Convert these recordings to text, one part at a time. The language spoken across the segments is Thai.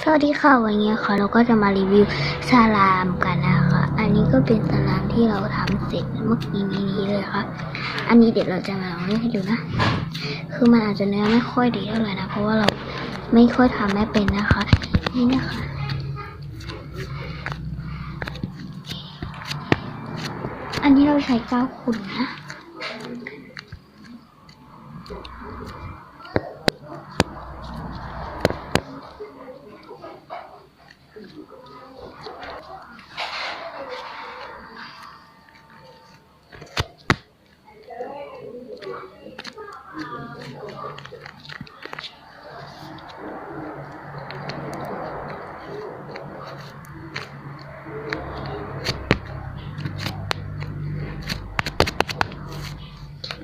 สวัสดีค่ะวันนี้ค่ะเราก็จะมารีวิวสลามกันนะคะ อันนี้ก็เป็นสลามที่เราทำเสร็จเมื่อกี้นี้เลยค่ะ อันนี้เดี๋ยวเราจะมาลองเล่นให้ดูนะ คือมันอาจจะเนื้อไม่ค่อยดีเท่าไหร่นะ เพราะว่าเราไม่ค่อยทำไม่เป็นนะคะ นี่นะคะอันนี้เราใช้เก้าขุนนะ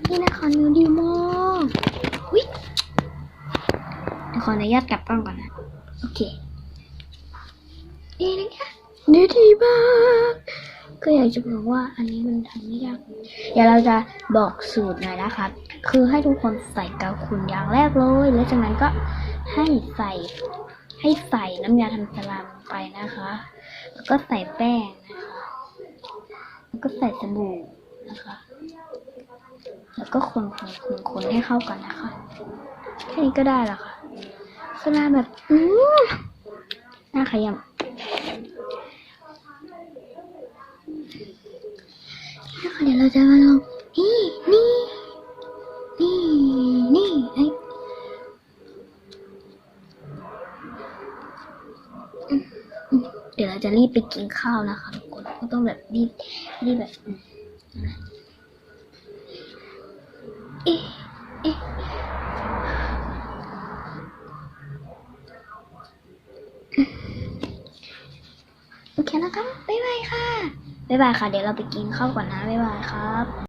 นี่นะคะเนื้อดีมากวิเดี๋ยวขออนุญาตกลับกล้องก่อนนะ โอเค นี่นะคะเนื้อดีมาก ก็อยากจะบอกว่าอันนี้มันทำไม่ยาก เดี๋ยวเราจะบอกสูตรหน่อยนะคะคือให้ทุกคนใส่กาวขุ่นอย่างแรกเลย แล้วจากนั้นก็ให้ใส่ให้ใส่น้ำยาทำสลามไปนะคะ แล้วก็ใส่แป้งนะคะ แล้วก็ใส่สบู่นะคะ แล้วก็คนคนคนคนให้เข้ากันนะคะ แค่นี้ก็ได้แล้วค่ะสลามแบบ อืมน่าขยำ นี่นะคะเดี๋ยวเราจะมาลงนี่นี่ นี่ นี่ไอ้เดี๋ยวเราจะรีบไปกินข้าวนะคะทุกคนก็ต้องแบบรีบรีบแบบเอ๊ะเอ๊ะโอเคนะคะบ๊ายบายค่ะ บ๊ายบายค่ะ เดี๋ยวเราไปกินข้าวก่อนนะ บ๊ายบายครับ